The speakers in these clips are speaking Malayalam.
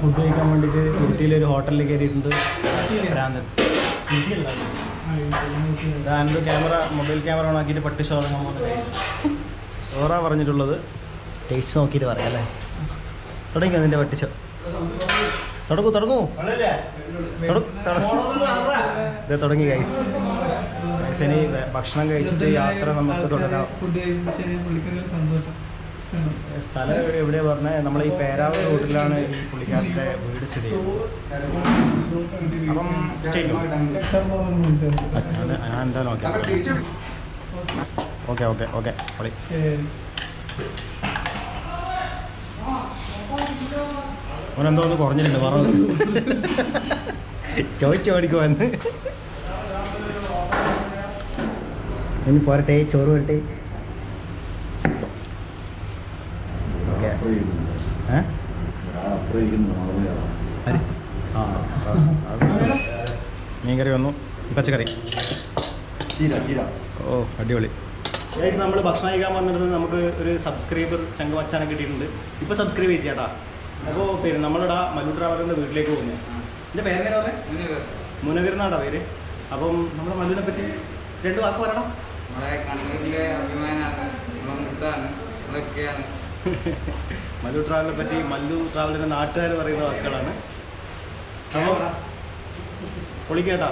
ഫുഡ് കഴിക്കാൻ വേണ്ടിയിട്ട് ഊട്ടിയിലെ ഒരു ഹോട്ടലിൽ കയറിയിട്ടുണ്ട്. ഞാനൊരു ക്യാമറ മൊബൈൽ ക്യാമറ ഓൺ ആക്കിയിട്ട് പട്ടി ഷോ തുടങ്ങാൻ പോകുന്ന ഓറാ പറഞ്ഞിട്ടുള്ളത്. ടേസ്റ്റ് നോക്കിയിട്ട് പറയാം അല്ലേ? തുടങ്ങി അതിന്റെ പട്ടി ഷോ തുടങ്ങൂ തുടങ്ങൂ. തുട- തുട- ദേ തുടങ്ങി ഗൈസ് ഇനി ഭക്ഷണം കഴിച്ചിട്ട് യാത്ര നമുക്ക് തുടങ്ങാം സ്ഥലം എവിടെ- എവിടെയാ പറഞ്ഞത് നമ്മളെ ഈ പേരാവ് റൂട്ടിലാണ് ഈ പുള്ളിക്കാരന്റെ വീട് സ്ഥിതി അപ്പം. ഞാൻ എന്താ നോക്കാം ഓക്കെ ഓക്കെ ഓക്കെ പൊളി. അവനെന്തോ ഒന്ന് കുറഞ്ഞിട്ടുണ്ട് പറഞ്ഞു ചോദിച്ചു പഠിക്കുവാന്ന് ഇനി പോരട്ടെ ചോറ് വരട്ടെ ഓക്കെ ഏ ആര്? ആ ആ, അത് മീൻകറി വന്നു പച്ചക്കറി ഓ അടിപൊളി നമ്മൾ ഭക്ഷണം കഴിക്കാൻ വന്നിരുന്നത് നമുക്ക് ഒരു സബ്സ്ക്രൈബർ ചങ്ക വച്ചാനെ കിട്ടിയിട്ടുണ്ട് ഇപ്പൊ സബ്സ്ക്രൈബ് ചെയ്ത് അപ്പോ പേര് നമ്മളിടാ മല്ലു ട്രാവലറിന്റെ വീട്ടിലേക്ക് പോകുന്നത് എന്റെ പേരെങ്ങനെ പറഞ്ഞത് മുനവീർ എന്നാടാ പേര് അപ്പം നമ്മുടെ മല്ലുവിനെ പറ്റി രണ്ട് വാക്ക് പറയണം നമ്മളെ കണ്ണൂരിലെ അഭിമാനമാണ് മല്ലു ട്രാവലിനെ പറ്റി മല്ലു ട്രാവലിന്റെ നാട്ടുകാർ പറയുന്ന വാക്കുകളാണ്. അപ്പോൾ പൊളിക്കേട്ടാ.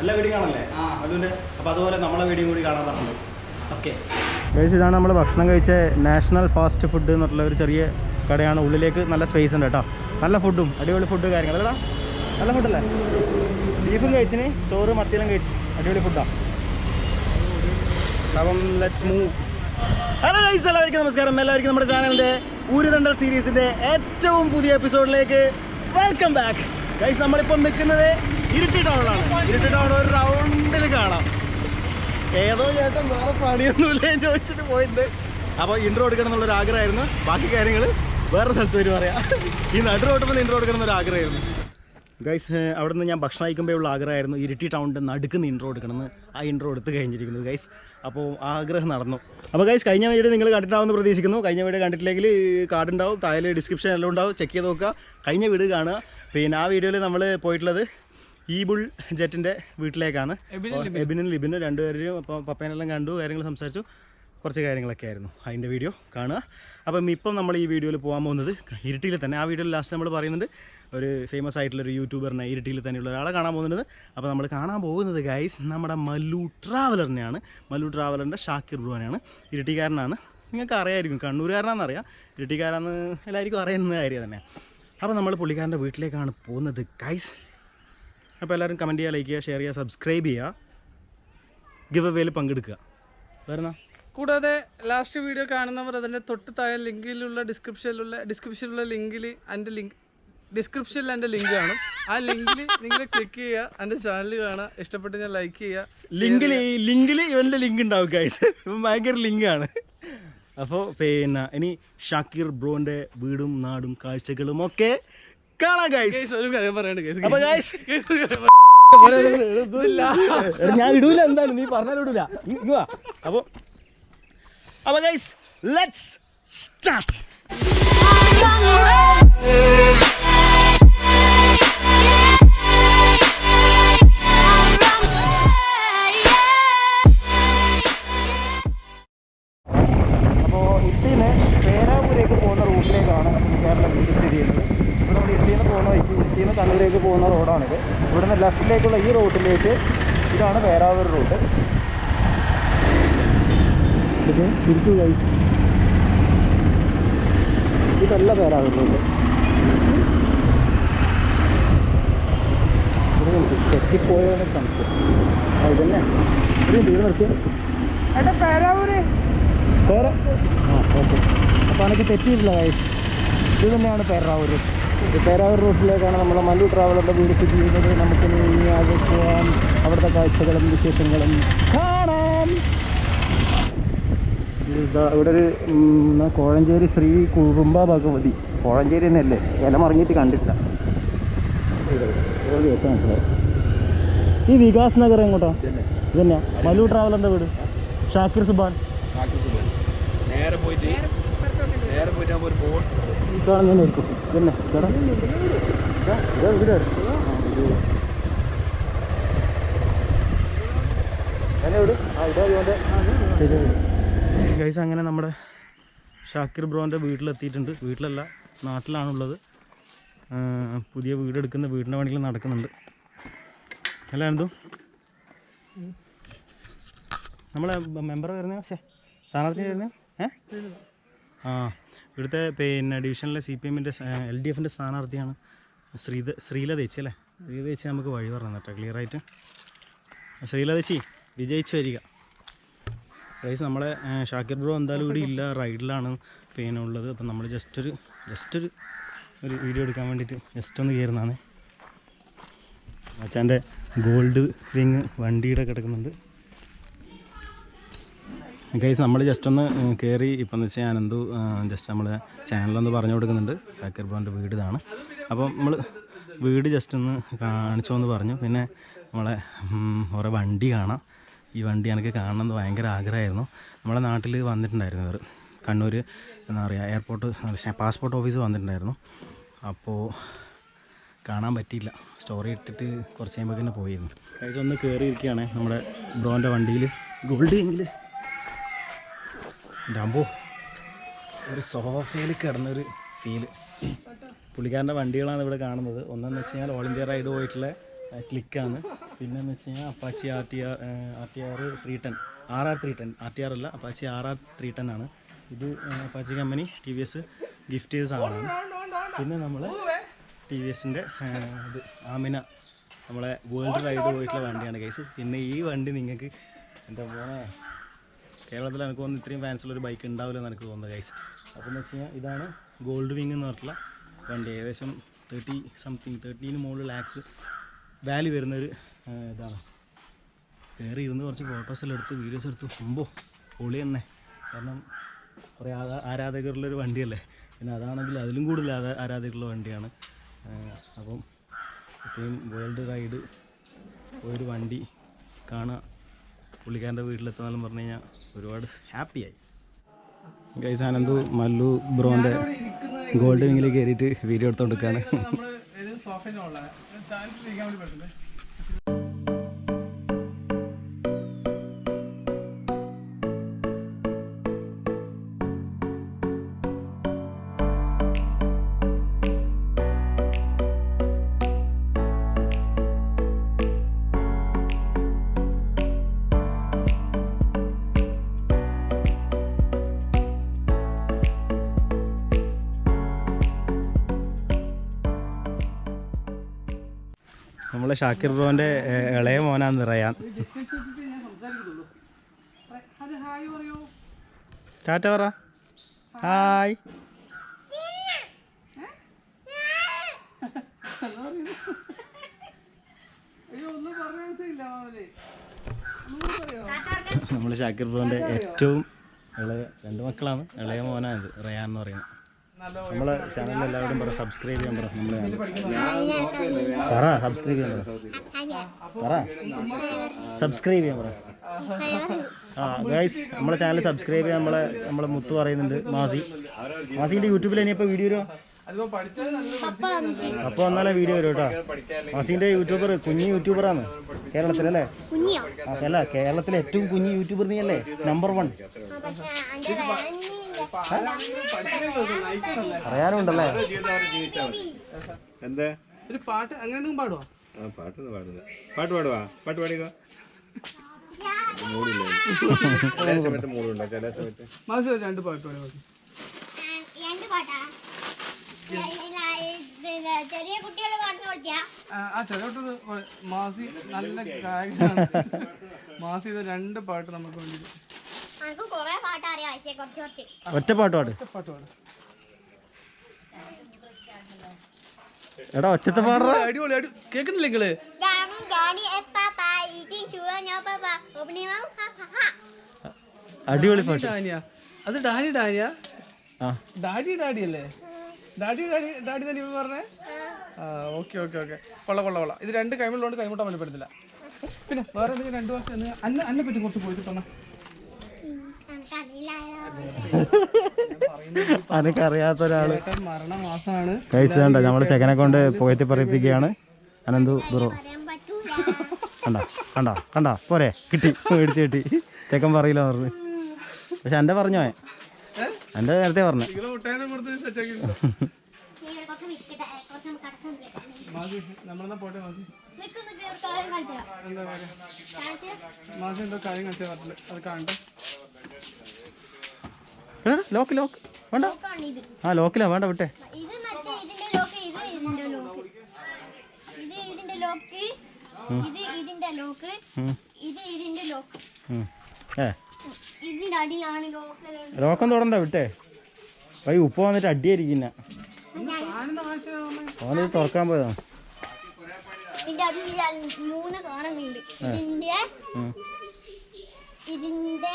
എല്ലാ വീടും കാണല്ലേ മല്ലുവിന്റെ മല്ലുവിന്റെ അപ്പോൾ അതുപോലെ നമ്മളെ വീഡിയോ കൂടി കാണാൻ പറഞ്ഞു ഓക്കെ. കഴിച്ച് ഇതാണ് നമ്മൾ ഭക്ഷണം കഴിച്ച നാഷണൽ ഫാസ്റ്റ് ഫുഡ് എന്നുള്ള ഒരു ചെറിയ കടയാണ്. ഉള്ളിലേക്ക് നല്ല സ്പേസ് ഉണ്ട് കേട്ടോ. നല്ല ഫുഡും അടിപൊളി ഫുഡ് കാര്യങ്ങൾ അല്ലടാ നല്ല ഫുഡല്ലേ ബീഫും കഴിച്ചിന് ചോറ് മത്തിയെല്ലാം കഴിച്ച്. അടിപൊളി ഫുഡാണ് അപ്പം ലെറ്റ്സ് മൂവ് ഹലോ ഗൈസ് എല്ലാവർക്കും നമസ്കാരം. എല്ലാവർക്കും നമ്മുടെ ചാനലിന്റെ ഊരുതണ്ടൽ സീരീസിന്റെ ഏറ്റവും പുതിയ എപ്പിസോഡിലേക്ക് വെൽക്കം ബാക്ക് ഗൈസ് നമ്മളിപ്പം നിൽക്കുന്നത് ഇരുട്ടി ടൗണിലാണ് ഇരുട്ടി ടൗൺ ഒരു റൗണ്ടിൽ കാണാം. ഏതോ ചേട്ടൻ വേറെ പണിയൊന്നുമില്ല ചോദിച്ചിട്ട് പോയിട്ടുണ്ട്. അപ്പോൾ ഇൻട്രോ എടുക്കണം എന്നുള്ളൊരു ആഗ്രഹമായിരുന്നു. ബാക്കി കാര്യങ്ങൾ വേറെ സ്ഥലത്ത് വരും പറയാം. ഈ നടു റോട്ടിൽ ഇൻട്രോ എടുക്കണം എന്നൊരു ആഗ്രഹമായിരുന്നു. ഗൈസ് അവിടെ നിന്ന് ഞാൻ ഭക്ഷണം കഴിക്കുമ്പോഴുള്ള ആഗ്രഹമായിരുന്നു ഇരിട്ടി ടൗണിന്റെ നടുക്കുന്ന ഇൻട്രോ എടുക്കണമെന്ന്. ആ ഇൻട്രോ എടുത്ത് കഴിഞ്ഞിരിക്കുന്നത് ഗൈസ് അപ്പോൾ ആഗ്രഹം നടന്നു. അപ്പോൾ ഗൈസ് കഴിഞ്ഞ വീഡിയോ നിങ്ങൾ കണ്ടിട്ടാവുമെന്ന് പ്രതീക്ഷിക്കുന്നു. കഴിഞ്ഞ വീഡിയോ കണ്ടിട്ടില്ലെങ്കിൽ കാർഡ് ഉണ്ടാവും താഴെ ഡിസ്ക്രിപ്ഷൻ എല്ലാം ഉണ്ടാവും. ചെക്ക് ചെയ്ത് നോക്കുക. കഴിഞ്ഞ വീഡിയോ കാണുക. പിന്നെ ആ വീഡിയോയിൽ നമ്മൾ പോയിട്ടുള്ളത് ഈ ബുൾ ജെറ്റിന്റെ വീട്ടിലേക്കാണ്. എബിനും ലിബിനും. രണ്ടുപേരും അപ്പോൾ പപ്പേനെല്ലാം കണ്ടു കാര്യങ്ങൾ സംസാരിച്ചു. കുറച്ച് കാര്യങ്ങളൊക്കെ ആയിരുന്നു അതിന്റെ വീഡിയോ കാണുക. അപ്പം ഇപ്പം നമ്മൾ ഈ വീഡിയോയിൽ പോകാൻ പോകുന്നത് ഇരിട്ടിയിൽ തന്നെ. ആ വീഡിയോയിൽ ലാസ്റ്റ് നമ്മൾ പറയുന്നുണ്ട് ഒരു ഫേമസ് ആയിട്ടുള്ള ഒരു യൂട്യൂബറിനെ ഇരിട്ടിയിൽ തന്നെയുള്ള ഒരാളെ കാണാൻ പോകുന്നത് അപ്പോൾ നമ്മൾ കാണാൻ പോകുന്നത് ഗൈസ് നമ്മുടെ മല്ലു ട്രാവലറിനെയാണ് മല്ലു ട്രാവലറിന്റെ ഷാക്കിർ ബ്രുവാനാണ് ഇരിട്ടിക്കാരനാണ്. നിങ്ങൾക്ക് അറിയായിരിക്കും. കണ്ണൂരുകാരനാണെന്ന് അറിയാം ഇരിട്ടിക്കാരാന്ന് എല്ലാവർക്കും അറിയുന്ന കാര്യം തന്നെ അപ്പോൾ നമ്മൾ പുള്ളിക്കാരന്റെ വീട്ടിലേക്കാണ് പോകുന്നത് ഗൈസ് അപ്പോൾ എല്ലാവരും കമന്റ് ചെയ്യുക ലൈക്ക് ചെയ്യുക ഷെയർ ചെയ്യുക സബ്സ്ക്രൈബ് ചെയ്യുക. ഗിവ് അവേയിൽ പങ്കെടുക്കുക. വരുന്ന കൂടാതെ ലാസ്റ്റ് വീഡിയോ കാണുന്നവർ അതിന്റെ തൊട്ട് താഴെ ലിങ്കിലുള്ള ഡിസ്ക്രിപ്ഷനിലുള്ള ഡിസ്ക്രിപ്ഷനിലുള്ള ലിങ്കിൽ അതിന്റെ ലിങ്ക് ഡിസ്ക്രിപ്ഷനിൽ എന്റെ ലിങ്ക് കാണും. ആ ലിങ്കിൽ നിങ്ങൾ ക്ലിക്ക് ചെയ്യുക എന്റെ ചാനൽ കാണുക. ഇഷ്ടപ്പെട്ട് ഞാൻ ലൈക്ക് ചെയ്യുക. ലിങ്കിൽ ഈ ലിങ്കിൽ ഇവന്റെ ലിങ്ക് ഉണ്ടാവും ഗൈസ് ഇവൻ ഭയങ്കര ലിങ്കാണ് അപ്പോൾ പിന്നെ ഇനി ഷാക്കിർ ബ്രോന്റെ വീടും നാടും കാഴ്ചകളും ഒക്കെ കാണാം ഗൈസ് ഒരു കാര്യം പറയണ്ട അപ്പോൾ ഗൈസ് ഞാൻ ഇടൂല എന്താണ്? നീ പറഞ്ഞാലും ഇടൂല. അപ്പോൾ അപ്പോൾ ഗൈസ് ലെറ്റ്സ് സ്റ്റാർട്ട് റൂട്ടിലേക്ക് ഇതാണ് പേരാവൂർ റൂട്ട്. ഇത് തിരിച്ചു കൈ ഇതല്ല പേരാവൂർ റൂട്ട്. തെറ്റിപ്പോയാണ് സംശയം ഇതന്നെ. ഇത് തീരെ നിർത്തിയ എടാ പേരാവൂര് പേര് ആ ഓക്കെ. അപ്പോൾ എനിക്ക് തെറ്റിയിട്ടില്ല ഇത് തന്നെയാണ് പേരാവൂർ പേരാവൂർ റൂട്ടിലേക്കാണ് നമ്മുടെ മല്ലു ട്രാവലറിന്റെ വീട് സ്ഥിതി ചെയ്യുന്നത്. നമുക്ക് ഇനി അത് പോകാം അവിടുത്തെ കാഴ്ചകളും വിശേഷങ്ങളും കാണാം. ഇവിടെ ഒരു കോഴഞ്ചേരി ശ്രീ കുറുമ്പ ഭഗവതി. കോഴഞ്ചേരി തന്നെയല്ലേ? ഇല മറിഞ്ഞിട്ട് കണ്ടിട്ടില്ല. ഈ വികാസ് നഗർ എങ്ങോട്ടാ? ഇതന്നെയാ? മല്ലു ട്രാവലറിന്റെ വീട്. ഷാക്കിർ സുബാൻ. നേരെ പോയിട്ട് നേരെ പോയിട്ട് ഒരു ബോട്ട് കാണുന്നതായിരിക്കും ഇതന്നെ ഗൈസ് അങ്ങനെ നമ്മുടെ ഷാക്കിർ ബ്രോന്റെ വീട്ടിലെത്തിയിട്ടുണ്ട്. വീട്ടിലല്ല നാട്ടിലാണുള്ളത്. പുതിയ വീടെടുക്കുന്ന വീടിന്റെ പണികൾ നടക്കുന്നുണ്ട്. അല്ല എന്തു നമ്മളെ മെമ്പർ വരുന്ന? പക്ഷേ സ്ഥാനാർത്ഥി വരുന്ന? ഏ? ആ. ഇവിടുത്തെ പിന്നെ ഡിവിഷനിലെ സി പി എമ്മിന്റെ എൽ ഡി എഫിന്റെ സ്ഥാനാർത്ഥിയാണ് ശ്രീത ശ്രീലത ചേച്ചി അല്ലേ? ചേച്ചി നമുക്ക് വഴി പറഞ്ഞു കേട്ടോ ക്ലിയർ ആയിട്ട്. ശ്രീലത ചേച്ചി വിജയിച്ചു വരിക. പ്രൈസ് നമ്മളെ ഷാക്കിർ ബ്രോ എന്തായാലും കൂടി ഇല്ല റൈഡിലാണ് പിന്നെ ഉള്ളത്. അപ്പം നമ്മൾ ജസ്റ്റ് ഒരു ജസ്റ്റ് ഒരു ഒരു വീഡിയോ എടുക്കാൻ വേണ്ടിയിട്ട് ജസ്റ്റ് ഒന്ന് കയറുന്നതാണ്. അച്ഛന്റെ ഗോൾഡ് റിങ് വണ്ടിയുടെ കിടക്കുന്നുണ്ട് ഗൈസ് നമ്മൾ ജസ്റ്റ് ഒന്ന് കയറി ഇപ്പം എന്ന് വെച്ചാൽ ഞാനെന്തു ജസ്റ്റ് നമ്മൾ ചാനലൊന്ന് പറഞ്ഞു കൊടുക്കുന്നുണ്ട്. ഷാക്കിർ ബ്രോന്റെ വീട് ഇതാണ്. അപ്പം നമ്മൾ വീട് ജസ്റ്റ് ഒന്ന് കാണിച്ചോ എന്ന് പറഞ്ഞു. പിന്നെ നമ്മളെ ഓരോ വണ്ടി കാണാം. ഈ വണ്ടി എനിക്ക് കാണണം എന്ന് ഭയങ്കര ആഗ്രഹമായിരുന്നു. നമ്മളെ നാട്ടിൽ വന്നിട്ടുണ്ടായിരുന്നു ഇവർ കണ്ണൂർ എന്താ പറയുക എയർപോർട്ട് പാസ്പോർട്ട് ഓഫീസ് വന്നിട്ടുണ്ടായിരുന്നു. അപ്പോൾ കാണാൻ പറ്റിയില്ല. സ്റ്റോറി ഇട്ടിട്ട് കുറച്ച് കഴിയുമ്പോൾ തന്നെ പോയിരുന്നു. കഴിച്ചൊന്ന് കയറിയിരിക്കുകയാണ് നമ്മുടെ ബ്രോന്റെ വണ്ടിയിൽ ഗോൾഡ് എങ്കിൽ അമ്പോ ഒരു സോഫയിൽ കിടന്നൊരു ഫീൽ പുള്ളിക്കാരന്റെ വണ്ടികളാണ് ഇവിടെ കാണുന്നത്. ഒന്നെന്ന് വെച്ച് കഴിഞ്ഞാൽ ഓൾ ഇന്ത്യ റൈഡ് പോയിട്ടുള്ള ക്ലിക്കാണ് പിന്നെ എന്ന് വെച്ച് കഴിഞ്ഞാൽ Apache R T R R T R three ten R R three ten R T R അല്ല Apache R R three ten ആണ്. ഇത് Apache company T V S gift ചെയ്ത സാധനമാണ്. പിന്നെ നമ്മൾ ടി വി എസിന്റെ ഇത് ആമിന നമ്മളെ വേൾഡ് റൈഡ് പോയിട്ടുള്ള വണ്ടിയാണ് കേസ് പിന്നെ ഈ വണ്ടി നിങ്ങൾക്ക് എന്താ മോനെ കേരളത്തിൽ എനിക്ക് തോന്നുന്നു ഇത്രയും ഫാൻസുള്ള ഒരു ബൈക്ക് ഉണ്ടാവില്ല എന്ന് എനിക്ക് തോന്നുന്നത് ഗൈസ് അപ്പോൾ എന്ന് വെച്ച് കഴിഞ്ഞാൽ ഇതാണ് ഗോൾഡ് വിങ് എന്ന് പറഞ്ഞിട്ടുള്ള വണ്ടി. ഏകദേശം തേർട്ടി സംതിങ് തേർട്ടീന് മുകളിൽ ലാക്സ് വാല്യൂ വരുന്നൊരു ഇതാണ്. കയറി ഇരുന്ന് കുറച്ച് ഫോട്ടോസ് എല്ലാം എടുത്ത് വീഡിയോസ് എടുത്ത് സംഭവം പൊളി തന്നെ. കാരണം കുറേ ആരാ ആരാധകരുള്ളൊരു വണ്ടിയല്ലേ. പിന്നെ അതാണെങ്കിൽ അതിലും കൂടുതൽ ആരാ ആരാധകരുള്ള വണ്ടിയാണ്. അപ്പം ഇത്രയും വേൾഡ് റൈഡ് ഒരു വണ്ടി കാണുക പുള്ളിക്കാരന്റെ വീട്ടിലെത്തുന്നാലും പറഞ്ഞു കഴിഞ്ഞാൽ ഒരുപാട് ഹാപ്പിയായി. ഗൈസ് ആനന്ദു മല്ലു ബ്രോന്റെ ഗോൾഡ് വിങ്ങിൽ കയറിയിട്ട് വീഡിയോ എടുത്തോണ്ടിരിക്കുകയാണ് നമ്മളെ ഷാക്കിർ ബ്രോന്റെ ഇളയ മോനാന്ന് പറയൂ. ടാറ്റ പറ. ഹായ്. നമ്മൾ ഷാക്കിർ ബ്രോന്റെ ഏറ്റവും ഇളയ രണ്ട് മക്കളാണ്. ഇളയ മോനാണ് റയാൻ എന്ന് പറയുന്നത്. നമ്മളെ ചാനൽ എല്ലാവരും പറ സബ്സ്ക്രൈബ് ചെയ്യാൻ പറ നമ്മളെ പറ സബ്സ്ക്രൈബ് ചെയ്യാൻ പറ. സബ്സ്ക്രൈബ് ചെയ്യാൻ പറ. ആ ഗൈസ് നമ്മളെ ചാനൽ സബ്സ്ക്രൈബ് ചെയ്യാൻ നമ്മളെ നമ്മളെ മുത്തു പറയുന്നുണ്ട് മാസി. മാസിന്റെ യൂട്യൂബിൽ ഇനിയിപ്പോൾ വീഡിയോ വരുമോ അപ്പൊ വന്നാലേ വീഡിയോ വരും കേട്ടോ. മാസിന്റെ യൂട്യൂബർ കുഞ്ഞു യൂട്യൂബറാണ് കേരളത്തിലല്ലേ അല്ല? കേരളത്തിലെ ഏറ്റവും കുഞ്ഞു യൂട്യൂബർ നീ അല്ലേ നമ്പർ വൺ പറയാനുണ്ടല്ലേ എന്താ? ഒരു പാട്ട് അങ്ങനെ പാടുവോ? ആ പാട്ടൊന്നും പാടില്ല. പാട്ട് പാടുവാ. പാട്ട് പാടിക്കോ? മൂടില്ല. ചില സമയത്ത് മൂടുണ്ടോ ചില സമയത്ത് മാസം രണ്ട് പാട്ട് ചെറിയ കുട്ടികൾ മാസി നല്ല മാസി രണ്ട് പാട്ട് നമുക്ക് വേണ്ടി എനിക്ക് കൊറേ പാട്ട് അറിയാം പക്ഷേ കുറച്ച് കുറച്ച്. ഒറ്റ പാട്ട് പാട്. പാട്ട് പാടാം. എടാ ഒച്ചത്തെ പാടറ. അടിപൊളി അടി കേൾക്കുന്നില്ല നിങ്ങൾ? ha. അടിപൊളി പാട്ട്. ഡാനിയ. അത് ഡാനി ഡാനിയ? ആ. ഡാഡി ഡാഡി അല്ലേ ഡാഡി ഡാഡി ഡാഡി തന്നെ ഇപ്പൊ പറഞ്ഞേ? ആ ഓക്കെ ഓക്കെ ഓക്കെ. കൊള്ള കൊള്ള കൊള്ള. ഇത് രണ്ട് കൈമുള്ളതുകൊണ്ട് കൈമുട്ടാൻ പറ്റത്തില്ല പിന്നെ വേറെ എന്തെങ്കിലും രണ്ട് വർഷം അന്ന് അന്നെ പറ്റി കുറച്ച് പോയിട്ട് തന്നെ എനിക്കറിയില്ല അനക്ക് അറിയാത്ത ഒരാൾ കഴിച്ചു വേണ്ട നമ്മൾ ചെക്കനെ കൊണ്ട് പോയിട്ട് പറയിപ്പിക്കുകയാണ്. അനന്തു ബ്രോ. കണ്ടാ കണ്ടാ കണ്ട? പോരെ കിട്ടി മേടിച്ച് കിട്ടി. ചെക്കൻ പറയില്ല പറഞ്ഞു. പക്ഷെ എന്റെ പറഞ്ഞോ? എന്റെ നേരത്തെ പറഞ്ഞു. മാസി എന്തോ കാര്യം കാണിച്ചാൽ അത് കാണട്ടെ. Lock lock. വേണ്ട. ആ ലോക്കിലാ. വേണ്ട വിട്ടെ. ലോക്ക് തൊടണ്ട വിട്ടേ. വൈ ഉപ്പ് വന്നിട്ട് അടിയായിരിക്കുന്ന. ഓനിത് തുറക്കാൻ പോയതാ. ഇതിന്റെ അടിയിൽ മൂന്ന് കാണുന്നുണ്ട് ഇതിന്റെ ഇതിന്റെ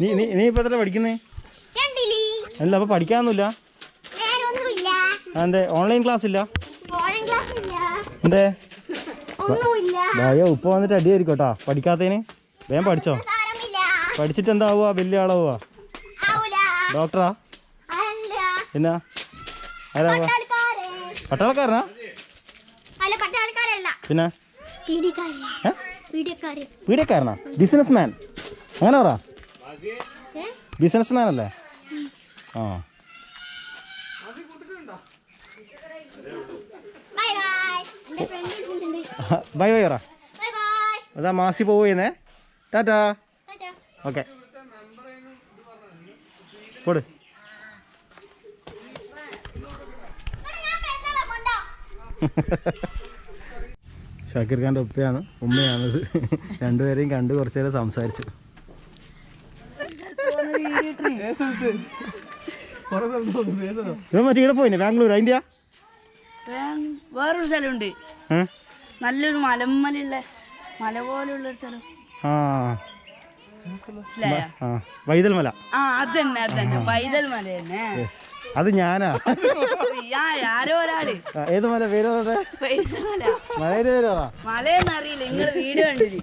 നീ നീ നീ ഇപ്പൊ എത്ര പഠിക്കുന്നേ? അല്ല അപ്പൊ പഠിക്കാനൊന്നുമില്ല? ഒന്നുമില്ല ഓൺലൈൻ ക്ലാസ് ഇല്ല? ഉപ്പ എന്തേ? ഭയ വന്നിട്ട് അടിയായിരിക്കും കേട്ടോ പഠിക്കാത്തതിന്. വേഗം പഠിച്ചോ. പഠിച്ചിട്ട് എന്താവുക വലിയ ആളാവുക? ഡോക്ടറാ? പിന്നെ ആരാവുക പട്ടാളക്കാരനാ? പിന്നെ? പീഡിയക്കാരനാ ബിസിനസ് മാൻ അങ്ങനെ പറ ബിസിനസ്മാൻ ബിസിനസ് മാൻ അല്ലേ ആ. ബൈ ബൈ എന്റെ ഫ്രണ്ട് വിളിക്കുന്നുണ്ട് ബൈ ബൈ പറ. ബൈ ബൈ അതാ മാസി പോവുന്നേ ടാറ്റാ. ഓക്കെ. കൊടു എടാ, ഞാൻ പെങ്ങളെ കൊണ്ടാ ഷാക്കിർ ഖാന്റെ ഉപ്പയാണ് ഉമ്മയാണിത്. രണ്ടുപേരെയും കണ്ട് കുറച്ചേരം സംസാരിച്ചു കുറെ സ്ഥലത്ത് പോകുന്നു ഏതോ ഇവൻ മറ്റേ ഇവിടെ പോയിനെ ബാംഗ്ലൂർ അതിന്റെ വേറൊരു സ്ഥലമുണ്ട്. നല്ലൊരു മലമ്മലുള്ള മല പോലുള്ള ഒരു സ്ഥലം. ആ. മല ആ അത് തന്നെ അത് തന്നെ പൈതൽ മല തന്നെ അത് ഞാനാ? ആരോ ഒരാൾ. ഏത് മല? പേര് മലയുടെ പേര്? മലയെന്നറിയില്ല നിങ്ങൾ വീട് കണ്ടില്ലേ?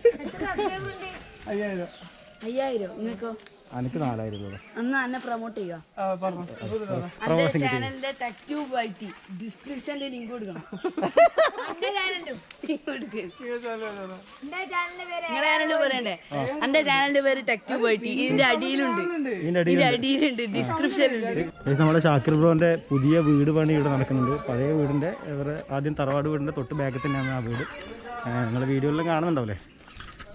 അയ്യായിരം. അയ്യായിരം നിങ്ങൾക്കോ എനിക്ക് നാലായിരം രൂപ. അന്ന് എന്നെ പ്രൊമോട്ട് ഇത് ചാനലിന്റെ ടെക് ട്യൂബ് ഐറ്റി ഡിസ്ക്രിപ്ഷനിൽ ലിങ്ക് കൊടുക്കണം. എന്റെ ചാനലിന്റെ പേര് ടെക് ട്യൂബ് ഐടി ഇതിന്റെ അടിയിലുണ്ട്. ഇതിന്റെ അടിയിലുണ്ട്. ഡിസ്ക്രിപ്ഷനിലുണ്ട് നമ്മുടെ ഷാക്കിർ ബ്രോന്റെ പുതിയ വീട് പണി ഇവിടെ നടക്കുന്നുണ്ട്. പഴയ വീടിന്റെ ഇവരെ ആദ്യം തറവാട് വീടിന്റെ തൊട്ട് ബാക്കിൽ തന്നെയാണ് ആ വീട്. നിങ്ങൾ വീഡിയോയിലും കാണുന്നുണ്ടാവില്ലേ?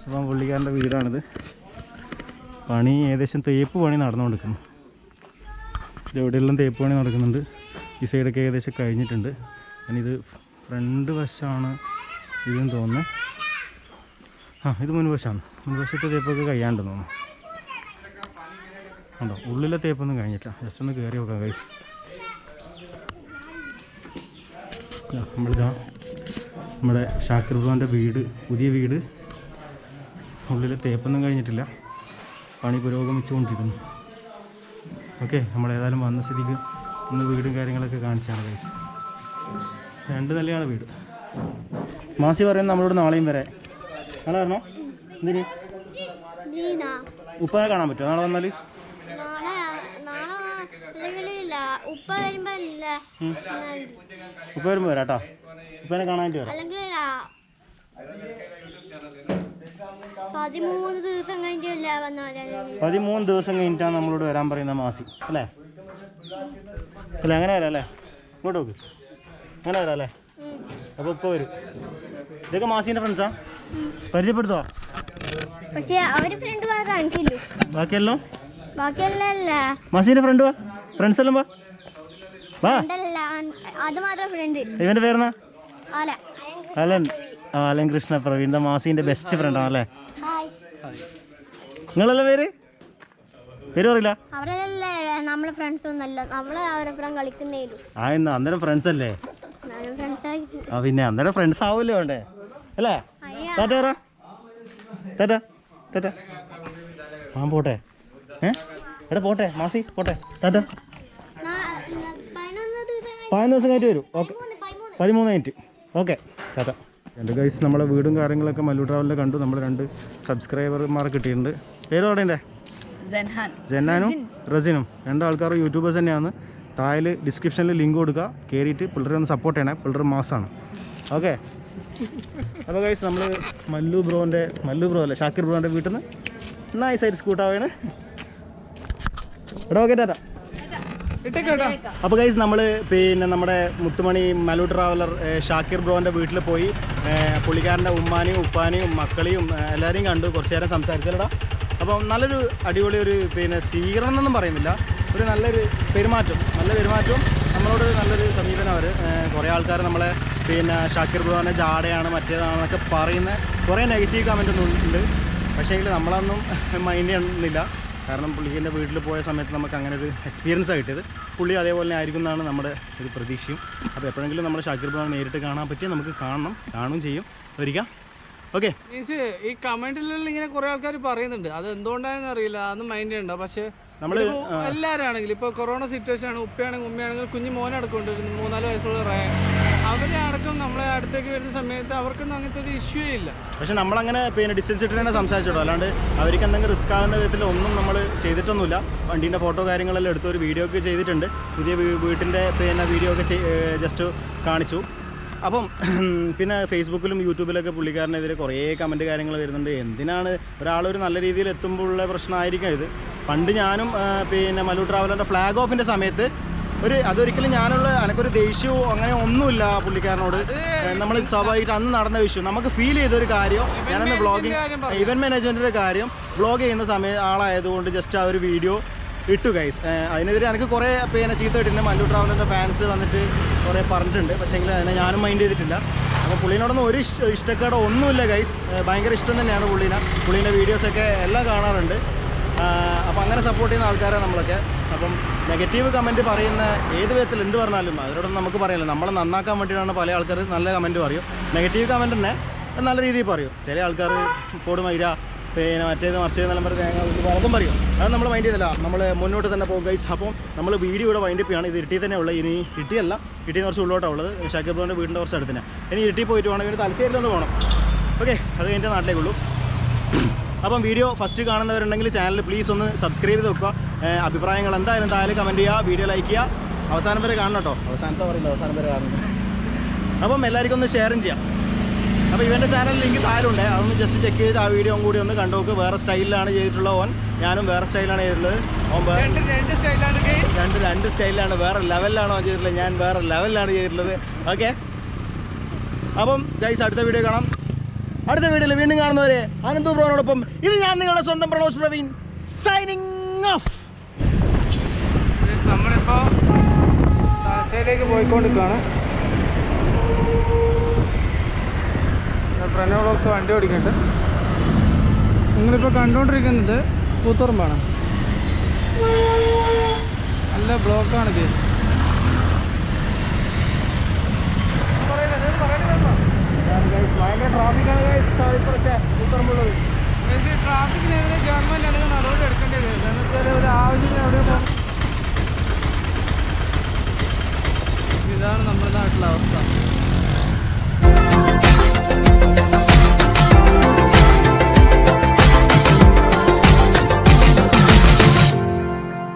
അപ്പം പുള്ളിക്കാരന്റെ വീടാണിത്. പണി ഏകദേശം തേപ്പ് പണി നടന്നുകൊണ്ടിരിക്കുന്നു. ഇതെവിടെയെല്ലാം തേപ്പ് പണി നടക്കുന്നുണ്ട് ഈ സൈഡൊക്കെ ഏകദേശം കഴിഞ്ഞിട്ടുണ്ട്. ഞാനിത് ഫ്രണ്ട് വശമാണ് ഇതെന്ന് തോന്നുന്നു. ആ ഇത് മുൻവശമാണ് മുൻവശത്തെ തേപ്പൊക്കെ കഴിയാണ്ട് തോന്നുന്നു. ഉണ്ടോ? ഉള്ളിലെ തേപ്പൊന്നും കഴിഞ്ഞിട്ടില്ല. ജസ്റ്റ് ഒന്ന് കയറി നോക്കാം കഴിച്ചു നമ്മളിതാ നമ്മുടെ ഷാക്കിർ ബ്രോന്റെ വീട് പുതിയ വീട്. ഉള്ളിലെ തേപ്പൊന്നും കഴിഞ്ഞിട്ടില്ല. പണി പുരോഗമിച്ചുകൊണ്ടിരിക്കുന്നു. ഓക്കെ നമ്മളേതായാലും വന്ന സ്ഥിതിക്ക് ഇന്ന് വീടും കാര്യങ്ങളൊക്കെ കാണിച്ചാണ് ഗൈസ് രണ്ട് നിലയാണ് വീട്. മാസി പറയുന്നത് നമ്മളോട് നാളെയും വരെ നാളെ വരണോ? എന്തിന്? ഉപ്പനെ കാണാൻ പറ്റുമോ? നാളെ വന്നാൽ ഇല്ല. ഉപ്പ വരുമ്പോ വരാട്ടോ ഉപ്പനെ കാണാൻ വരാം അല്ലെങ്കിൽ ഇല്ല പതിമൂന്ന് ദിവസം അല്ലെങ്കിൽ പതിമൂന്ന് ദിവസം കഴിഞ്ഞിട്ടാണ് നമ്മളോട് വരാൻ പറയുന്ന മാസി. അല്ലേ? അല്ല അങ്ങനെ വരാം അല്ലേ? ഇങ്ങോട്ട് നോക്ക്. അങ്ങനെ വരാം അല്ലേ. അപ്പോൾ ഇപ്പോൾ വരും. ഇതൊക്കെ മാസിന്റെ ഫ്രണ്ട്സാ പരിചയപ്പെടുത്തോ? പക്ഷെ അവർ ഫ്രണ്ട് ബാക്കിയെല്ലാം? ബാക്കിയെല്ലാം മാസീന്റെ ഫ്രണ്ട് വാ? ഫ്രണ്ട്സ് എല്ലാം വാ? വാ. അത് മാത്രം ഫ്രണ്ട് ഇവന്റെ പേരെന്നാ? അലൻ. അലൻ കൃഷ്ണ പ്രവീൺ മാസിന്റെ ബെസ്റ്റ് ഫ്രണ്ടാണ് അല്ലേ? ഹായ് നിങ്ങളല്ല പേര്? പേര് പറയില്ല. അവരല്ലേ നമ്മളെ ഫ്രണ്ട്സ് ഒന്നല്ല നമ്മളെ അവരപ്പുറം കളിക്കുന്നേലു ആ ഇന്ന് അന്നേരം ഫ്രണ്ട്സ് അല്ലേ? ആ പിന്നെ അന്നേരം ഫ്രണ്ട്സ് ആവുമല്ലോ വേണ്ടേ? അല്ലേ? ടാറ്റ പറ. ടാറ്റ ടാറ്റ. ആ പോട്ടെ. ഏ? എടാ പോട്ടെ മാസി പോട്ടെ. ടാറ്റ. പതിനൊന്ന് ദിവസം കഴിഞ്ഞിട്ട് വരും. ഓക്കെ. മൂന്ന് പതിമൂന്ന്. പതിമൂന്ന് മിനിറ്റ്. ഓക്കെ. ടാറ്റ. എന്റെ ഗൈസ് നമ്മളെ വീടും കാര്യങ്ങളൊക്കെ മല്ലു ട്രാവലിൽ കണ്ടു. നമ്മൾ രണ്ട് സബ്സ്ക്രൈബർമാർ കിട്ടിയിട്ടുണ്ട്. പേര് പറയണ്ടേ? ജെന്നാനും റസിനും. രണ്ടാൾക്കാരും യൂട്യൂബേഴ്സ് തന്നെയാണ്. താഴെ ഡിസ്ക്രിപ്ഷനിൽ ലിങ്ക് കൊടുക്കുക. കയറിയിട്ട് പിള്ളേരെ ഒന്ന് സപ്പോർട്ട് ചെയ്യണേ. പിള്ളേർ മാസമാണ് ഓക്കെ അപ്പോൾ ഗൈസ് നമ്മൾ മല്ലു ബ്രോന്റെ മല്ലു ബ്രോ അല്ലേ? ഷാക്കിർ ബ്രോന്റെ വീട്ടിൽ നിന്ന് നൈസായിട്ട് സ്കൂട്ടാവാണ് എടാ ഓക്കെ ടാറ്റാ അപ്പോൾ ഗൈസ് നമ്മൾ പിന്നെ നമ്മുടെ മുത്തുമണി മലു ട്രാവലർ ഷാക്കിർ ബ്രോന്റെ വീട്ടിൽ പോയി പുള്ളിക്കാരന്റെ ഉമ്മാനെയും ഉപ്പാനെയും മക്കളെയും എല്ലാരെയും കണ്ടു കുറച്ച് നേരം സംസാരിച്ചല്ലടാ അപ്പോൾ നല്ലൊരു അടിപൊളി ഒരു പിന്നെ സ്വീകരണം എന്നൊന്നും പറയുന്നില്ല. ഒരു നല്ലൊരു പെരുമാറ്റം നല്ല പെരുമാറ്റവും നമ്മളോട് നല്ലൊരു സമീപനം അവർ കുറേ ആൾക്കാർ നമ്മളെ പിന്നെ ഷാക്കിർ ബ്രോനെ ജാടയാണ് മറ്റേതാണെന്നൊക്കെ പറയുന്ന കുറേ നെഗറ്റീവ് കമന്റ് ഒന്നും ഉണ്ട്. പക്ഷേ നമ്മളൊന്നും മൈൻഡ് ചെയ്യുന്നില്ല കാരണം പുള്ളിന്റെ വീട്ടിൽ പോയ സമയത്ത് നമുക്ക് അങ്ങനെ ഒരു എക്സ്പീരിയൻസ് ആയിട്ടത് പുള്ളി അതേപോലെ തന്നെ ആയിരിക്കും എന്നാണ് നമ്മുടെ ഒരു പ്രതീക്ഷയും. അപ്പോൾ എപ്പോഴെങ്കിലും നമ്മുടെ ഷാക്കിർ ബ്രോനെ നേരിട്ട് കാണാൻ പറ്റിയ നമുക്ക് കാണണം കാണും ചെയ്യും. ഒരിക്കൽ ഓക്കെ. മീൻസ് ഈ കമന്റിലുള്ള ഇങ്ങനെ കുറേ ആൾക്കാർ പറയുന്നുണ്ട്. അത് എന്തുകൊണ്ടാണെന്ന് അറിയില്ല അതൊന്നും മൈൻഡ് ചെയ്യണ്ട. പക്ഷേ നമ്മൾ എല്ലാവരാണെങ്കിലും എല്ലാവരും ആണെങ്കിലും ഇപ്പോൾ കൊറോണ സിറ്റുവേഷൻ ആണ് ഉപ്പയാണെങ്കിൽ ഉമ്മയാണെങ്കിൽ കുഞ്ഞു മോനടക്കം ഉണ്ട് മൂന്നാൽ വയസ്സുള്ള റയൻ. അവരെ അടക്കം നമ്മളെ അടുത്തേക്ക് വരുന്ന സമയത്ത് അവർക്കൊന്നും അങ്ങനത്തെ ഒരു ഇഷ്യൂ ഇല്ല. പക്ഷേ നമ്മളങ്ങനെ പിന്നെ ഡിസ്റ്റൻസ് ഇട്ട് തന്നെ സംസാരിച്ചോളൂ. അല്ലാണ്ട് അവർക്ക് എന്തെങ്കിലും റിസ്ക് ആകുന്ന വിധത്തിൽ ഒന്നും നമ്മൾ ചെയ്തിട്ടൊന്നുമില്ല. വണ്ടീന്റെ ഫോട്ടോ കാര്യങ്ങളെല്ലാം എടുത്ത് ഒരു വീഡിയോ ഒക്കെ ചെയ്തിട്ടുണ്ട്. പുതിയ വീട്ടിന്റെ പിന്നെ വീഡിയോ ഒക്കെ ജസ്റ്റ് കാണിച്ചു. അപ്പം പിന്നെ ഫേസ്ബുക്കിലും യൂട്യൂബിലൊക്കെ പുള്ളിക്കാരനെതിരെ കുറേ കമന്റ് കാര്യങ്ങൾ വരുന്നുണ്ട്. എന്തിനാണ് ഒരാളൊരു നല്ല രീതിയിൽ എത്തുമ്പോഴുള്ള പ്രശ്നമായിരിക്കും ഇത്. പണ്ട് ഞാനും പിന്നെ മലു ട്രാവലറിന്റെ ഫ്ലാഗ് ഓഫിന്റെ സമയത്ത് ഒരു അതൊരിക്കലും ഞാനുള്ള എനക്കൊരു ദേഷ്യവും അങ്ങനെ ഒന്നുമില്ല പുള്ളിക്കാരനോട്. നമ്മൾ സ്വാഭാവികമായിട്ട് അന്ന് നടന്ന വിഷയം. നമുക്ക് ഫീൽ ചെയ്തൊരു കാര്യം ഞാനന്ന് ബ്ലോഗിങ് ഇവന്റ് മാനേജ്മെന്റിന്റെ കാര്യം ബ്ലോഗ് ചെയ്യുന്ന സമയം ആളായതുകൊണ്ട് ജസ്റ്റ് ആ ഒരു വീഡിയോ ഇട്ടു ഗൈസ് അതിനെതിരെ എനിക്ക് കുറേ പിന്നെ ചീത്ത ഇട്ടിട്ടുണ്ട് മല്ലു ട്രാവലറിന്റെ ഫാൻസ് വന്നിട്ട് കുറേ പറഞ്ഞിട്ടുണ്ട്. പക്ഷേ എങ്കിൽ അതിനെ ഞാനും മൈൻഡ് ചെയ്തിട്ടില്ല. അപ്പോൾ പുള്ളീനോടൊന്നും ഒരു ഇഷ്ട ഇഷ്ടക്കേടോ ഒന്നുമില്ല ഗൈസ് ഭയങ്കര ഇഷ്ടം തന്നെയാണ് പുള്ളീനെ. പുള്ളീന്റെ വീഡിയോസൊക്കെ എല്ലാം കാണാറുണ്ട്. അപ്പോൾ അങ്ങനെ സപ്പോർട്ട് ചെയ്യുന്ന ആൾക്കാരാണ് നമ്മളൊക്കെ. അപ്പം നെഗറ്റീവ് കമന്റ് പറയുന്ന ഏത് വിധത്തിൽ എന്ത് പറഞ്ഞാലും അവരോടൊന്നും നമുക്ക് പറയാനില്ല. നമ്മളെ നന്നാക്കാൻ വേണ്ടിയിട്ടാണ് പല ആൾക്കാർ നല്ല കമന്റ് പറയും. നെഗറ്റീവ് കമന്റ് തന്നെ നല്ല രീതിയിൽ പറയും. ചില ആൾക്കാർ പോട് മൈര പിന്നെ മറ്റേത് മറിച്ചതെന്നെല്ലാം നല്ല തേങ്ങ പലതും പറയും. അത് നമ്മൾ മൈൻഡ് ചെയ്തില്ല. നമ്മൾ മുന്നോട്ട് തന്നെ പോകും. ഗൈസ് അപ്പം നമ്മൾ വീഡിയോ ഇവിടെ വൈൻഡ് ചെയ്യാണ്. ഇത് ഇട്ടി തന്നെ ഉള്ളത്. ഇനി ഇട്ടിയല്ല. ഇട്ടിന്ന് കുറച്ച് ഉള്ളോട്ടാണ് ഉള്ളത്. ഷാക്കിർ ബ്രോന്റെ വീടിന്റെ കുറച്ച് അടുത്തിന് ഇനി ഇട്ടി പോയിട്ട് വേണമെങ്കിൽ തലശ്ശേരിയിലൊന്ന് പോകണം. ഓക്കെ അത് കഴിഞ്ഞിട്ട് നാട്ടിലേക്കുള്ളൂ. അപ്പം വീഡിയോ ഫസ്റ്റ് കാണുന്നവരുണ്ടെങ്കിൽ ചാനൽ പ്ലീസ് ഒന്ന് സബ്സ്ക്രൈബ് ചെയ്ത് വെക്കുക. അഭിപ്രായങ്ങൾ എന്തായാലും താഴെ കമന്റ് ചെയ്യുക വീഡിയോ ലൈക്ക് ചെയ്യുക. അവസാനം വരെ കാണണം കേട്ടോ. അവസാനത്തെ പറയുന്നത് അവസാനം വരെ കാണുന്നത് അപ്പം എല്ലാവർക്കും ഒന്ന് ഷെയറും ചെയ്യാം. അപ്പോൾ ഇവന്റെ ചാനൽ ലിങ്ക് താഴെയുണ്ട്. അതൊന്ന് ജസ്റ്റ് ചെക്ക് ചെയ്ത് ആ വീഡിയോ കൂടി ഒന്ന് കണ്ടു നോക്ക്. വേറെ സ്റ്റൈലിലാണ് ചെയ്തിട്ടുള്ള ഓൻ. ഞാനും വേറെ സ്റ്റൈലാണ് ചെയ്തിട്ടുള്ളത്. ഓൻ വേറെ രണ്ട് രണ്ട് സ്റ്റൈലാണ് രണ്ട് രണ്ട് സ്റ്റൈലിലാണ് വേറെ ലെവലിലാണ് ഓൻ ചെയ്തിട്ടുള്ളത്? ഞാൻ വേറെ ലെവലിലാണ് ചെയ്തിട്ടുള്ളത്. ഓക്കെ അപ്പം ഗൈസ് അടുത്ത വീഡിയോ കാണാം. അടുത്ത വീഡിയോയിൽ വീണ്ടും കാണുന്നവരെ അനന്തു ബ്രോനോടൊപ്പം. ഇത് ഞാൻ നിങ്ങളുടെ സ്വന്തം പ്രണോസ് പ്രവീൺ സൈനിങ് ഓഫ് നമ്മളിപ്പോ തലശ്ശേരിയിലേക്ക് പോയിക്കൊണ്ടിരിക്കുകയാണ്. ബ്ലോക്സ് വണ്ടി ഓടിക്കട്ടെ നിങ്ങളിപ്പോൾ കണ്ടുകൊണ്ടിരിക്കുന്നത് കൂത്തുറമ്പാണ്. നല്ല ബ്ലോക്കാണ് കേസ് ഭയങ്കര ട്രാഫിക്കാണ് ഉത്തരമുള്ളത് ട്രാഫിക്കിനെതിരെ ഗവൺമെന്റ് അല്ലെങ്കിൽ നടപടി എടുക്കേണ്ടി വരും കാരണം വെച്ചാൽ ഒരു ആവശ്യത്തിന് എവിടെയോ പോകും ഇതാണ് നമ്മുടെ നാട്ടിലെ അവസ്ഥ.